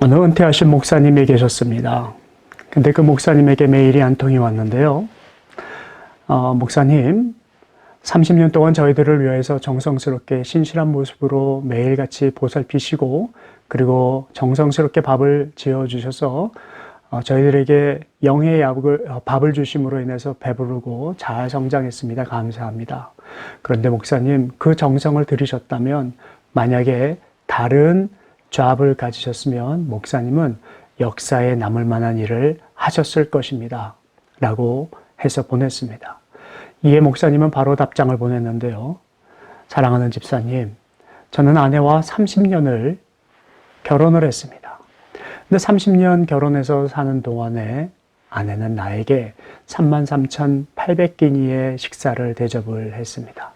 어느 은퇴하신 목사님이 계셨습니다. 근데 그 목사님에게 메일이 한 통이 왔는데요. 어, 목사님, 30년 동안 저희들을 위해서 정성스럽게 신실한 모습으로 매일같이 보살피시고 그리고 정성스럽게 밥을 지어주셔서 어, 저희들에게 영의 약을, 어, 밥을 주심으로 인해서 배부르고 잘 성장했습니다. 감사합니다. 그런데 목사님, 그 정성을 들이셨다면 만약에 다른 잡을 가지셨으면 목사님은 역사에 남을 만한 일을 하셨을 것입니다. 라고 해서 보냈습니다. 이에 목사님은 바로 답장을 보냈는데요. 사랑하는 집사님, 저는 아내와 30년을 결혼을 했습니다. 근데 30년 결혼해서 사는 동안에 아내는 나에게 33,800끼니의 식사를 대접을 했습니다.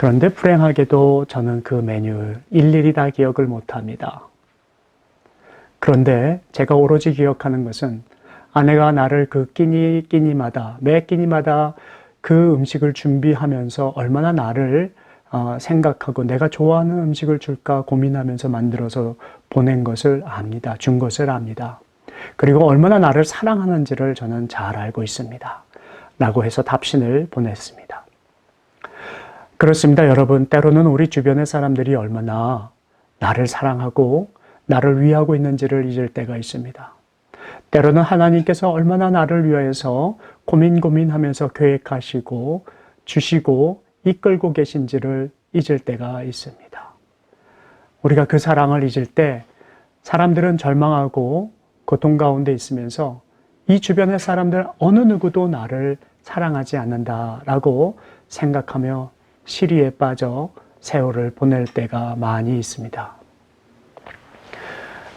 그런데 불행하게도 저는 그 메뉴 일일이 다 기억을 못 합니다. 그런데 제가 오로지 기억하는 것은 아내가 나를 그 끼니 끼니마다 매 끼니마다 그 음식을 준비하면서 얼마나 나를 어, 생각하고 내가 좋아하는 음식을 줄까 고민하면서 만들어서 보낸 것을 압니다. 준 것을 압니다. 그리고 얼마나 나를 사랑하는지를 저는 잘 알고 있습니다. 라고 해서 답신을 보냈습니다. 그렇습니다, 여러분. 때로는 우리 주변의 사람들이 얼마나 나를 사랑하고 나를 위하고 있는지를 잊을 때가 있습니다. 때로는 하나님께서 얼마나 나를 위해서 고민 고민하면서 계획하시고 주시고 이끌고 계신지를 잊을 때가 있습니다. 우리가 그 사랑을 잊을 때 사람들은 절망하고 고통 가운데 있으면서 이 주변의 사람들 어느 누구도 나를 사랑하지 않는다라고 생각하며 시리에 빠져 세월을 보낼 때가 많이 있습니다.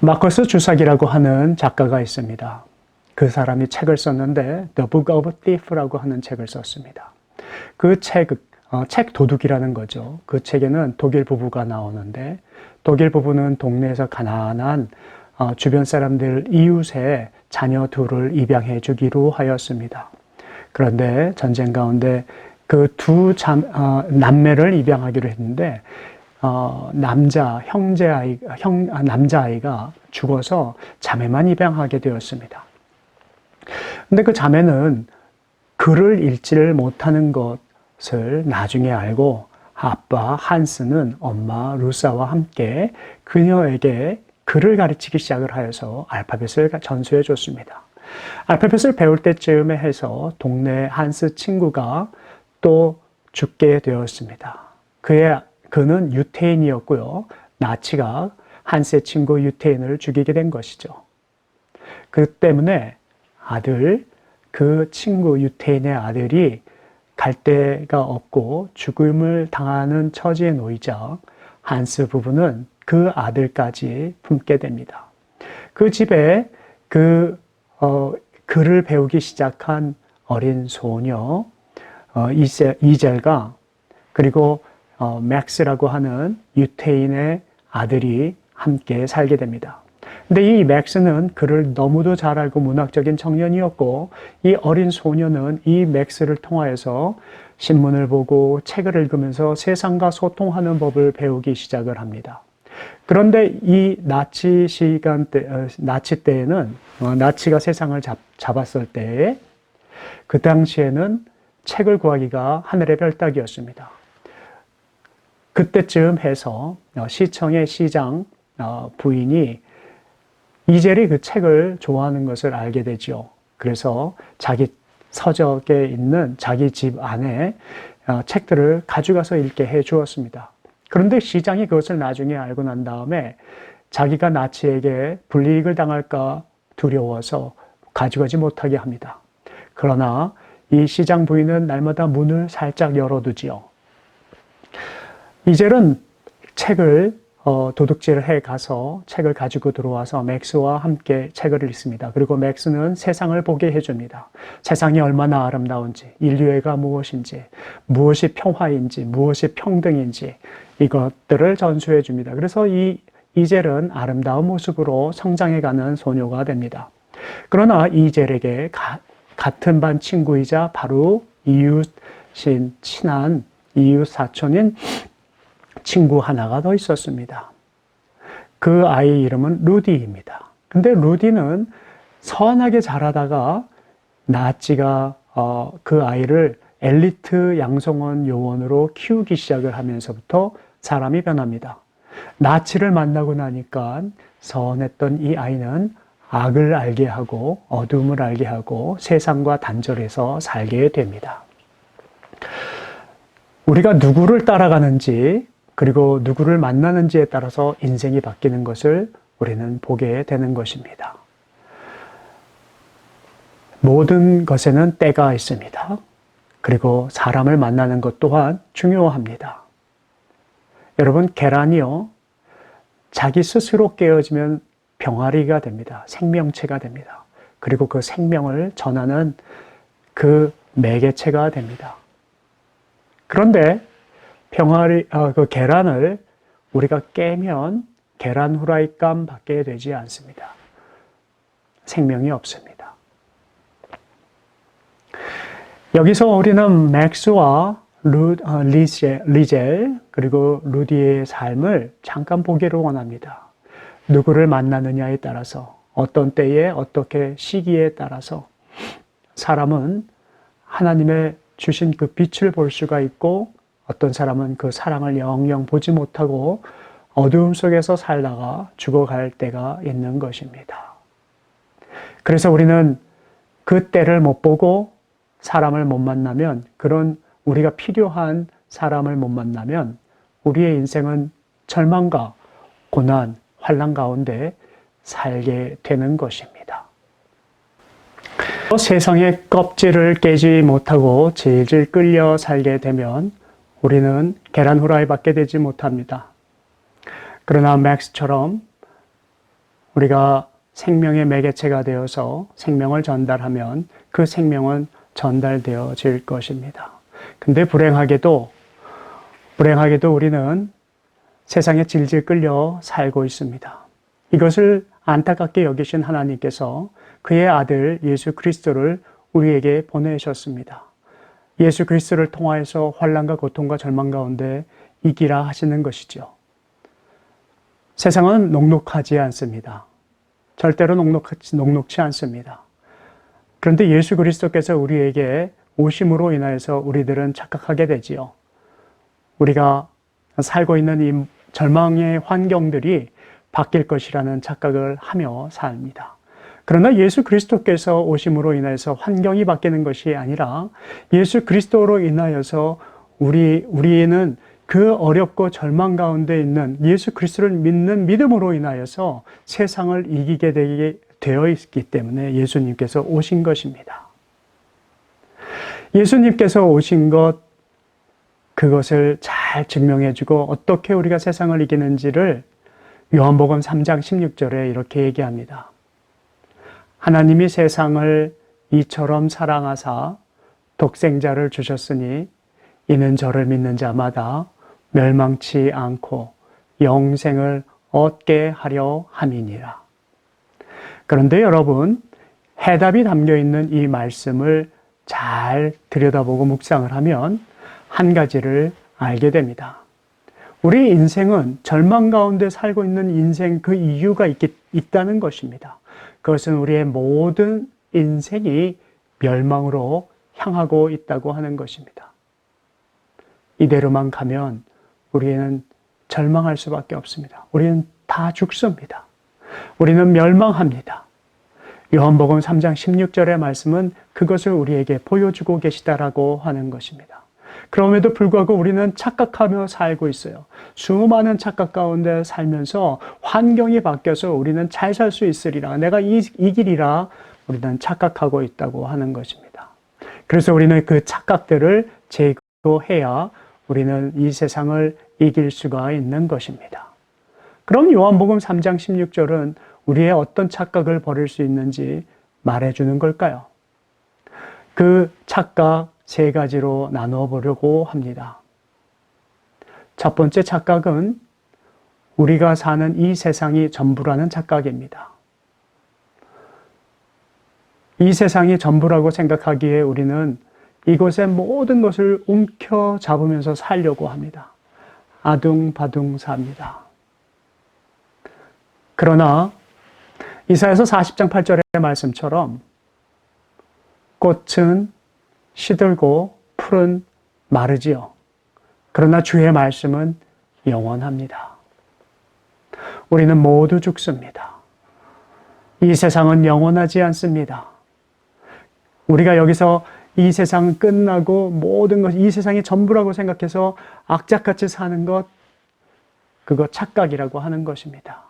마커스 주삭이라고 하는 작가가 있습니다. 그 사람이 책을 썼는데 The Book of Thief라고 하는 책을 썼습니다. 그 책, 어, 책 도둑이라는 거죠. 그 책에는 독일 부부가 나오는데 독일 부부는 동네에서 가난한 어, 주변 사람들 이웃의 자녀 둘을 입양해 주기로 하였습니다. 그런데 전쟁 가운데 그두 어, 남매를 입양하기로 했는데 어, 남자 형제 아이 형 아, 남자 아이가 죽어서 자매만 입양하게 되었습니다. 근데 그 자매는 글을 읽지를 못하는 것을 나중에 알고 아빠 한스는 엄마 루사와 함께 그녀에게 글을 가르치기 시작을 하여서 알파벳을 전수해 줬습니다. 알파벳을 배울 때쯤에 해서 동네 한스 친구가 또 죽게 되었습니다. 그의 그는 유태인이었고요. 나치가 한세 친구 유태인을 죽이게 된 것이죠. 그 때문에 아들, 그 친구 유태인의 아들이 갈 데가 없고 죽음을 당하는 처지에 놓이자 한스 부부는 그 아들까지 품게 됩니다. 그 집에 그 어, 글을 배우기 시작한 어린 소녀 어, 이셀, 이젤과 그리고 어, 맥스라고 하는 유태인의 아들이 함께 살게 됩니다. 근데 이 맥스는 그를 너무도 잘 알고 문학적인 청년이었고 이 어린 소녀는 이 맥스를 통하여서 신문을 보고 책을 읽으면서 세상과 소통하는 법을 배우기 시작을 합니다. 그런데 이 나치 시간 때, 어, 나치 때에는, 어, 나치가 세상을 잡, 잡았을 때에 그 당시에는 책을 구하기가 하늘의 별따기였습니다. 그때쯤 해서 어, 시청의 시장 어, 부인이 이젤이 그 책을 좋아하는 것을 알게 되죠. 그래서 자기 서적에 있는 자기 집 안에 어, 책들을 가져가서 읽게 해 주었습니다. 그런데 시장이 그것을 나중에 알고 난 다음에 자기가 나치에게 불이익을 당할까 두려워서 가져가지 못하게 합니다. 그러나 이 시장 부인은 날마다 문을 살짝 열어두지요. 이젤은 책을 어, 도둑질을 해 가서 책을 가지고 들어와서 맥스와 함께 책을 읽습니다. 그리고 맥스는 세상을 보게 해줍니다. 세상이 얼마나 아름다운지, 인류애가 무엇인지, 무엇이 평화인지, 무엇이 평등인지 이것들을 전수해 줍니다. 그래서 이 이젤은 아름다운 모습으로 성장해가는 소녀가 됩니다. 그러나 이젤에게 가, 같은 반 친구이자 바로 이웃인 친한 이웃 사촌인 친구 하나가 더 있었습니다. 그 아이 이름은 루디입니다. 근데 루디는 선하게 자라다가 나치가 어, 그 아이를 엘리트 양성원 요원으로 키우기 시작을 하면서부터 사람이 변합니다. 나치를 만나고 나니까 선했던 이 아이는 악을 알게 하고 어둠을 알게 하고 세상과 단절해서 살게 됩니다. 우리가 누구를 따라가는지 그리고 누구를 만나는지에 따라서 인생이 바뀌는 것을 우리는 보게 되는 것입니다. 모든 것에는 때가 있습니다. 그리고 사람을 만나는 것 또한 중요합니다. 여러분, 계란이요. 자기 스스로 깨어지면 병아리가 됩니다. 생명체가 됩니다. 그리고 그 생명을 전하는 그 매개체가 됩니다. 그런데 병아리, 어, 그 계란을 우리가 깨면 계란 후라이 감 받게 되지 않습니다. 생명이 없습니다. 여기서 우리는 맥스와 루, 어, 리젤, 리젤 그리고 루디의 삶을 잠깐 보기를 원합니다. 누구를 만나느냐에 따라서 어떤 때에 어떻게 시기에 따라서 사람은 하나님의 주신 그 빛을 볼 수가 있고 어떤 사람은 그 사랑을 영영 보지 못하고 어두움 속에서 살다가 죽어갈 때가 있는 것입니다. 그래서 우리는 그 때를 못 보고 사람을 못 만나면 그런 우리가 필요한 사람을 못 만나면 우리의 인생은 절망과 고난, 환란 가운데 살게 되는 것입니다. 세상의 껍질을 깨지 못하고 질질 끌려 살게 되면 우리는 계란 후라이 받게 되지 못합니다. 그러나 맥스처럼 우리가 생명의 매개체가 되어서 생명을 전달하면 그 생명은 전달되어질 것입니다. 근데 불행하게도, 불행하게도 우리는 세상에 질질 끌려 살고 있습니다. 이것을 안타깝게 여기신 하나님께서 그의 아들 예수 그리스도를 우리에게 보내셨습니다. 예수 그리스도를 통하여서 환란과 고통과 절망 가운데 이기라 하시는 것이죠. 세상은 녹록하지 않습니다. 절대로 녹록하지, 녹록치 않습니다. 그런데 예수 그리스도께서 우리에게 오심으로 인하여서 우리들은 착각하게 되지요. 우리가 살고 있는 이 절망의 환경들이 바뀔 것이라는 착각을 하며 삽니다. 그러나 예수 그리스도께서 오심으로 인하여서 환경이 바뀌는 것이 아니라 예수 그리스도로 인하여서 우리, 우리는 그 어렵고 절망 가운데 있는 예수 그리스도를 믿는 믿음으로 인하여서 세상을 이기게 되게 되어 있기 때문에 예수님께서 오신 것입니다. 예수님께서 오신 것, 그것을 잘 증명해주고 어떻게 우리가 세상을 이기는지를 요한복음 3장 16절에 이렇게 얘기합니다. 하나님이 세상을 이처럼 사랑하사 독생자를 주셨으니 이는 저를 믿는 자마다 멸망치 않고 영생을 얻게 하려 함이니라. 그런데 여러분, 해답이 담겨 있는 이 말씀을 잘 들여다보고 묵상을 하면 한 가지를 알게 됩니다. 우리 인생은 절망 가운데 살고 있는 인생 그 이유가 있, 있다는 것입니다. 그것은 우리의 모든 인생이 멸망으로 향하고 있다고 하는 것입니다. 이대로만 가면 우리는 절망할 수밖에 없습니다. 우리는 다 죽습니다. 우리는 멸망합니다. 요한복음 3장 16절의 말씀은 그것을 우리에게 보여주고 계시다라고 하는 것입니다. 그럼에도 불구하고 우리는 착각하며 살고 있어요. 수많은 착각 가운데 살면서 환경이 바뀌어서 우리는 잘 살 수 있으리라. 내가 이, 이 길이라 우리는 착각하고 있다고 하는 것입니다. 그래서 우리는 그 착각들을 제거해야 우리는 이 세상을 이길 수가 있는 것입니다. 그럼 요한복음 3장 16절은 우리의 어떤 착각을 버릴 수 있는지 말해주는 걸까요? 그 착각 세 가지로 나누어 보려고 합니다. 첫 번째 착각은 우리가 사는 이 세상이 전부라는 착각입니다. 이 세상이 전부라고 생각하기에 우리는 이곳의 모든 것을 움켜 잡으면서 살려고 합니다. 아둥바둥 삽니다. 그러나 이사에서 40장 8절의 말씀처럼 꽃은 시들고 풀은 마르지요. 그러나 주의 말씀은 영원합니다. 우리는 모두 죽습니다. 이 세상은 영원하지 않습니다. 우리가 여기서 이 세상 끝나고 모든 것, 이 세상이 전부라고 생각해서 악착같이 사는 것, 그거 착각이라고 하는 것입니다.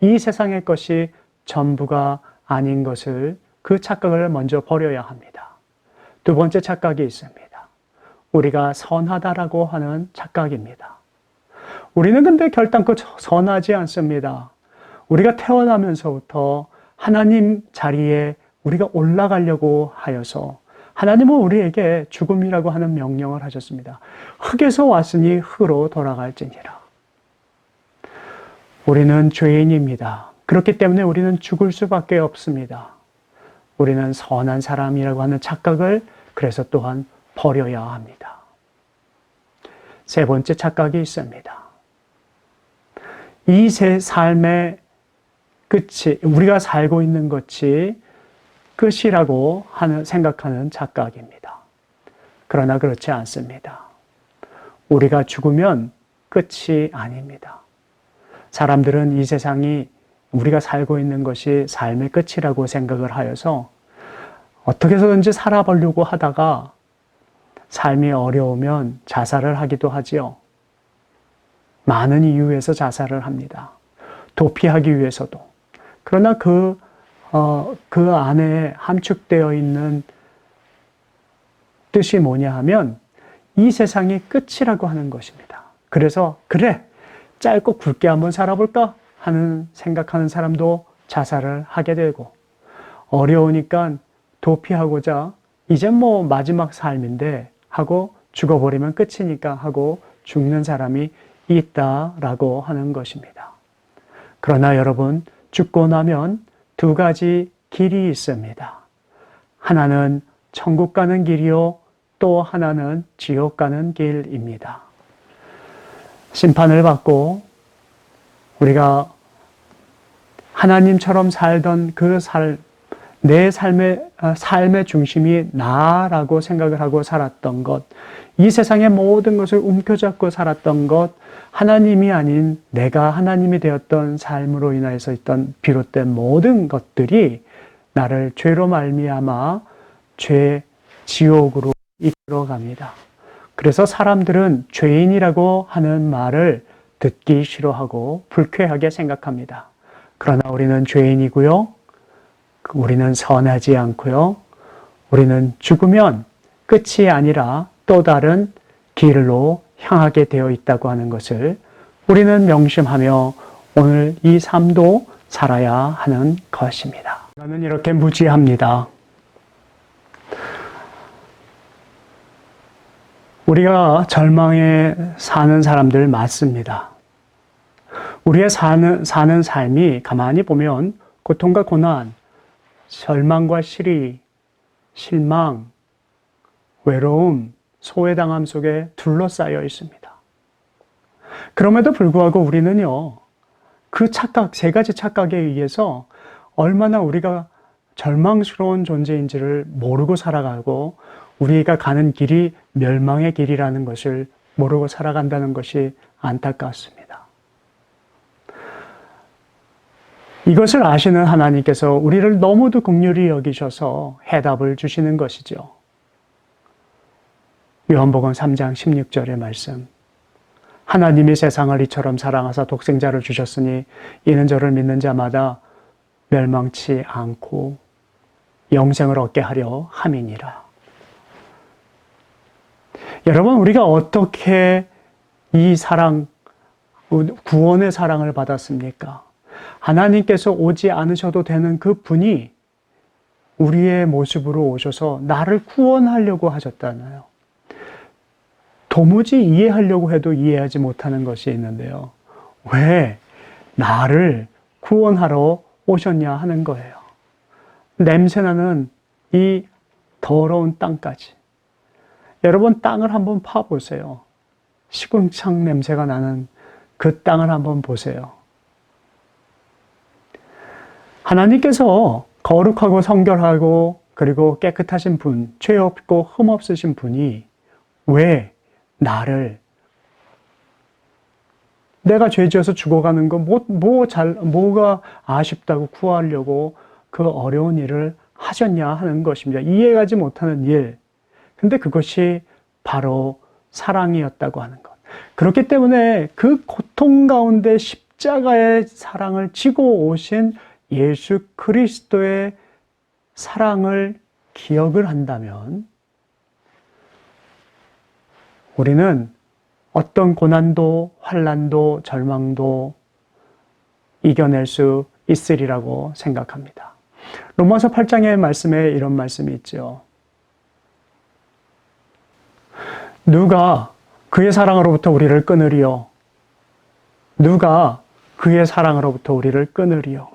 이 세상의 것이 전부가 아닌 것을 그 착각을 먼저 버려야 합니다. 두 번째 착각이 있습니다. 우리가 선하다라고 하는 착각입니다. 우리는 근데 결단코 선하지 않습니다. 우리가 태어나면서부터 하나님 자리에 우리가 올라가려고 하여서 하나님은 우리에게 죽음이라고 하는 명령을 하셨습니다. 흙에서 왔으니 흙으로 돌아갈지니라. 우리는 죄인입니다. 그렇기 때문에 우리는 죽을 수밖에 없습니다. 우리는 선한 사람이라고 하는 착각을 그래서 또한 버려야 합니다. 세 번째 착각이 있습니다. 이 세 삶의 끝이 우리가 살고 있는 것이 끝이라고 하는 생각하는 착각입니다. 그러나 그렇지 않습니다. 우리가 죽으면 끝이 아닙니다. 사람들은 이 세상이 우리가 살고 있는 것이 삶의 끝이라고 생각을 하여서 어떻게 해서든지 살아보려고 하다가 삶이 어려우면 자살을 하기도 하지요. 많은 이유에서 자살을 합니다. 도피하기 위해서도. 그러나 그, 어, 그 안에 함축되어 있는 뜻이 뭐냐 하면 이 세상이 끝이라고 하는 것입니다. 그래서, 그래, 짧고 굵게 한번 살아볼까? 하는 생각하는 사람도 자살을 하게 되고, 어려우니까 도피하고자, 이제 뭐 마지막 삶인데, 하고 죽어버리면 끝이니까 하고 죽는 사람이 있다라고 하는 것입니다. 그러나 여러분, 죽고 나면 두 가지 길이 있습니다. 하나는 천국 가는 길이요, 또 하나는 지옥 가는 길입니다. 심판을 받고 우리가 하나님처럼 살던 그 삶, 내 삶의, 어, 삶의 중심이 나라고 생각을 하고 살았던 것, 이 세상의 모든 것을 움켜잡고 살았던 것, 하나님이 아닌 내가 하나님이 되었던 삶으로 인하여서 있던 비롯된 모든 것들이 나를 죄로 말미암아 죄 지옥으로 이끌어 갑니다. 그래서 사람들은 죄인이라고 하는 말을 듣기 싫어하고 불쾌하게 생각합니다. 그러나 우리는 죄인이고요. 우리는 선하지 않고요. 우리는 죽으면 끝이 아니라 또 다른 길로 향하게 되어 있다고 하는 것을 우리는 명심하며 오늘 이 삶도 살아야 하는 것입니다. 저는 이렇게 무지합니다. 우리가 절망에 사는 사람들 맞습니다. 우리의 사는, 사는 삶이 가만히 보면 고통과 고난, 절망과 실이, 실망, 외로움, 소외당함 속에 둘러싸여 있습니다. 그럼에도 불구하고 우리는요, 그 착각, 세 가지 착각에 의해서 얼마나 우리가 절망스러운 존재인지를 모르고 살아가고 우리가 가는 길이 멸망의 길이라는 것을 모르고 살아간다는 것이 안타깝습니다. 이것을 아시는 하나님께서 우리를 너무도 긍휼히 여기셔서 해답을 주시는 것이죠. 요한복음 3장 16절의 말씀. 하나님이 세상을 이처럼 사랑하사 독생자를 주셨으니 이는 저를 믿는 자마다 멸망치 않고 영생을 얻게 하려 함이니라. 여러분, 우리가 어떻게 이 사랑, 구원의 사랑을 받았습니까? 하나님께서 오지 않으셔도 되는 그 분이 우리의 모습으로 오셔서 나를 구원하려고 하셨잖아요. 도무지 이해하려고 해도 이해하지 못하는 것이 있는데요. 왜 나를 구원하러 오셨냐 하는 거예요. 냄새나는 이 더러운 땅까지. 여러분, 땅을 한번 파보세요. 시궁창 냄새가 나는 그 땅을 한번 보세요. 하나님께서 거룩하고 성결하고 그리고 깨끗하신 분, 죄 없고 흠 없으신 분이 왜 나를 내가 죄 지어서 죽어가는 거, 뭐, 뭐 잘, 뭐가 아쉽다고 구하려고 그 어려운 일을 하셨냐 하는 것입니다. 이해가지 못하는 일. 근데 그것이 바로 사랑이었다고 하는 것. 그렇기 때문에 그 고통 가운데 십자가의 사랑을 지고 오신 예수 그리스도의 사랑을 기억을 한다면 우리는 어떤 고난도, 환란도, 절망도 이겨낼 수 있으리라고 생각합니다. 로마서 8장의 말씀에 이런 말씀이 있죠. 누가 그의 사랑으로부터 우리를 끊으리요? 누가 그의 사랑으로부터 우리를 끊으리요?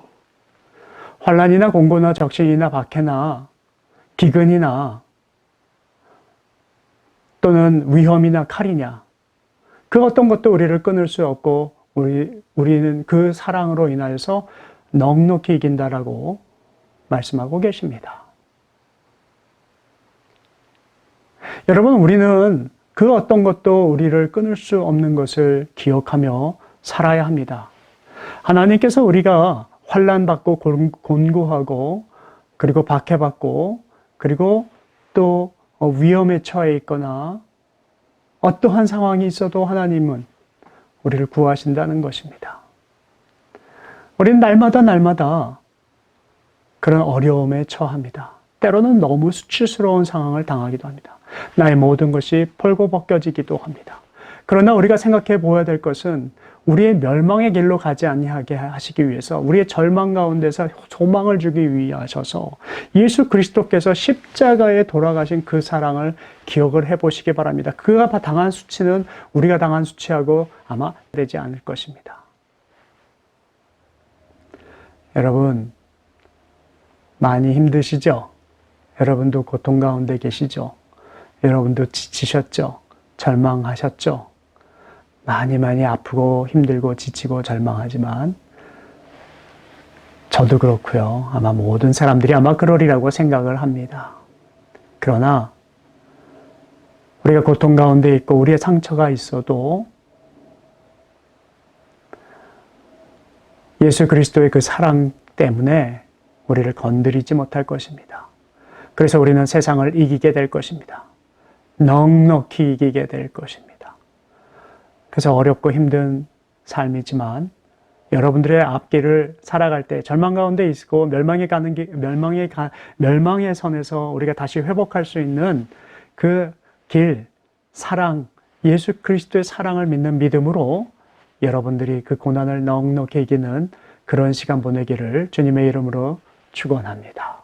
환란이나 공고나 적신이나 박해나 기근이나 또는 위험이나 칼이냐 그 어떤 것도 우리를 끊을 수 없고 우리 우리는 그 사랑으로 인하여서 넉넉히 이긴다라고 말씀하고 계십니다. 여러분 우리는 그 어떤 것도 우리를 끊을 수 없는 것을 기억하며 살아야 합니다. 하나님께서 우리가 환난받고 곤고하고 그리고 박해받고 그리고 또 위험에 처해 있거나 어떠한 상황이 있어도 하나님은 우리를 구하신다는 것입니다. 우리는 날마다 날마다 그런 어려움에 처합니다. 때로는 너무 수치스러운 상황을 당하기도 합니다. 나의 모든 것이 펄고 벗겨지기도 합니다. 그러나 우리가 생각해 보아야 될 것은 우리의 멸망의 길로 가지 아니하게 하시기 위해서 우리의 절망 가운데서 소망을 주기 위하셔서 예수 그리스도께서 십자가에 돌아가신 그 사랑을 기억을 해 보시기 바랍니다. 그가 당한 수치는 우리가 당한 수치하고 아마 되지 않을 것입니다. 여러분 많이 힘드시죠? 여러분도 고통 가운데 계시죠? 여러분도 지치셨죠? 절망하셨죠? 많이 많이 아프고 힘들고 지치고 절망하지만 저도 그렇고요. 아마 모든 사람들이 아마 그러리라고 생각을 합니다. 그러나 우리가 고통 가운데 있고 우리의 상처가 있어도 예수 그리스도의 그 사랑 때문에 우리를 건드리지 못할 것입니다. 그래서 우리는 세상을 이기게 될 것입니다. 넉넉히 이기게 될 것입니다. 그래서 어렵고 힘든 삶이지만 여러분들의 앞길을 살아갈 때 절망 가운데 있고 멸망에 가는 길, 멸망의 가, 멸망의 선에서 우리가 다시 회복할 수 있는 그 길, 사랑, 예수 그리스도의 사랑을 믿는 믿음으로 여러분들이 그 고난을 넉넉히 이기는 그런 시간 보내기를 주님의 이름으로 축원합니다.